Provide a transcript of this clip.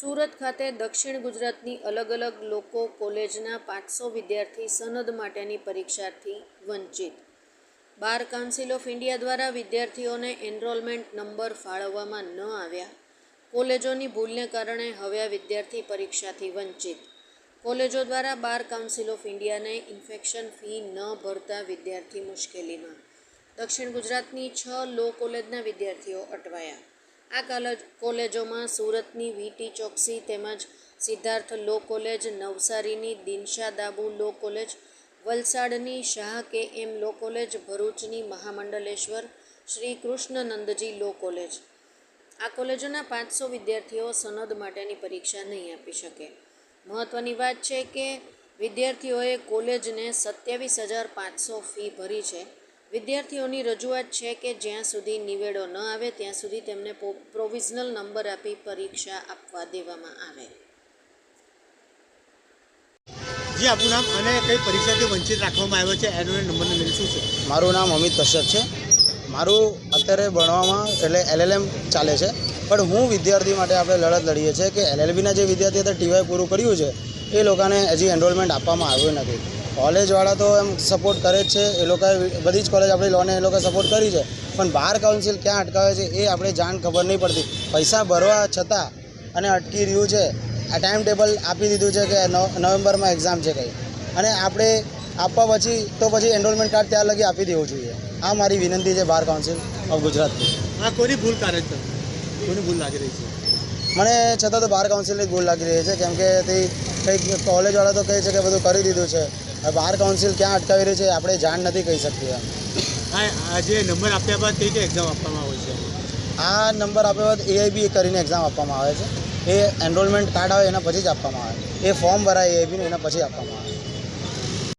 સુરત ખાતે દક્ષિણ ગુજરાતની અલગ અલગ લોકો કોલેજના પાંચસો વિદ્યાર્થી સનદ માટેની પરીક્ષાથી વંચિત. બાર કાઉન્સિલ ઓફ ઇન્ડિયા દ્વારા વિદ્યાર્થીઓને એનરોલમેન્ટ નંબર ફાળવવામાં ન આવ્યા. કોલેજોની ભૂલને કારણે હવે વિદ્યાર્થી પરીક્ષાથી વંચિત. કોલેજો દ્વારા બાર કાઉન્સિલ ઓફ ઇન્ડિયાને ઇન્ફેક્શન ફી ન ભરતા વિદ્યાર્થી મુશ્કેલીમાં. દક્ષિણ ગુજરાતની છ લો કોલેજના વિદ્યાર્થીઓ અટવાયા. આ કાલેજ, કોલેજોમાં સુરતની વીટી ચોકસી તેમજ સિદ્ધાર્થ લો કોલેજ, નવસારીની દિનશા દાબુ લો કોલેજ, વલસાડની શાહ કે એમ લો કોલેજ, ભરૂચની મહામંડલેશ્વર શ્રી કૃષ્ણનંદજી લો કોલેજ. આ કોલેજોના પાંચસો વિદ્યાર્થીઓ સનદ માટેની પરીક્ષા નહીં આપી શકે. મહત્ત્વની વાત છે કે વિદ્યાર્થીઓએ કોલેજને સત્યાવીસ હજાર પાંચસો ફી ભરી છે. વિદ્યાર્થીઓની રજૂઆત છે કે જ્યાં સુધી નિવેડો ન આવે ત્યાં સુધી તેમને પ્રોવિઝનલ નંબર આપી પરીક્ષા આપવા દેવામાં આવે. જી આપનું નામ અને કઈ પરીક્ષાથી વંચિત રાખવામાં આવ્યો છે? એનો નંબરનો મિલ શું છે? મારું નામ અમિત કશ્યપ છે. મારું અત્યારે ભણવામાં એટલે એલએલએમ ચાલે છે. પણ હું વિદ્યાર્થી માટે આપણે લડત લડીએ છીએ કે એલએલબીના જે વિદ્યાર્થી હતા ટીવાય પૂરું કર્યું છે એ લોકોને હજી એનરોલમેન્ટ આપવામાં આવ્યું નથી. કોલેજવાળા તો એમ સપોર્ટ કરે જ છે. એ લોકોએ બધી જ કોલેજ આપણી લોને એ લોકોએ સપોર્ટ કરી છે. પણ બહાર કાઉન્સિલ ક્યાં અટકાવે છે એ આપણે જાણ ખબર નહીં પડતી. પૈસા ભરવા છતાં અને અટકી રહ્યું છે. આ ટાઈમ ટેબલ આપી દીધું છે કે નવ- નવેમ્બરમાં એક્ઝામ છે કંઈ. અને આપણે આપવા પછી, તો પછી એનરોલમેન્ટ કાર્ડ ત્યાં લગી આપી દેવું જોઈએ. આ મારી વિનંતી છે બાર કાઉન્સિલ ઓફ ગુજરાતની. આ કોની ભૂલ કારણ કોની ભૂલ લાગી રહી છે? મને છતાં તો બાર કાઉન્સિલની જ ભૂલ લાગી રહી છે. કેમ કે તે કંઈક કોલેજવાળા તો કહે છે કે બધું કરી દીધું છે. બાર કાઉન્સિલ ક્યાં અટકાવી રહી છે આપણે જાણ નથી કહી શકતી એમ. આ આ નંબર આપ્યા બાદ કઈ કઈ એક્ઝામ આપવામાં આવે છે? આ નંબર આપ્યા બાદ એઆઈબી કરીને એક્ઝામ આપવામાં આવે છે. એ એનરોલમેન્ટ કાર્ડ આવે એના પછી જ આપવામાં આવે. એ ફોર્મ ભરાય એઆઈબીનું એના પછી આપવામાં આવે.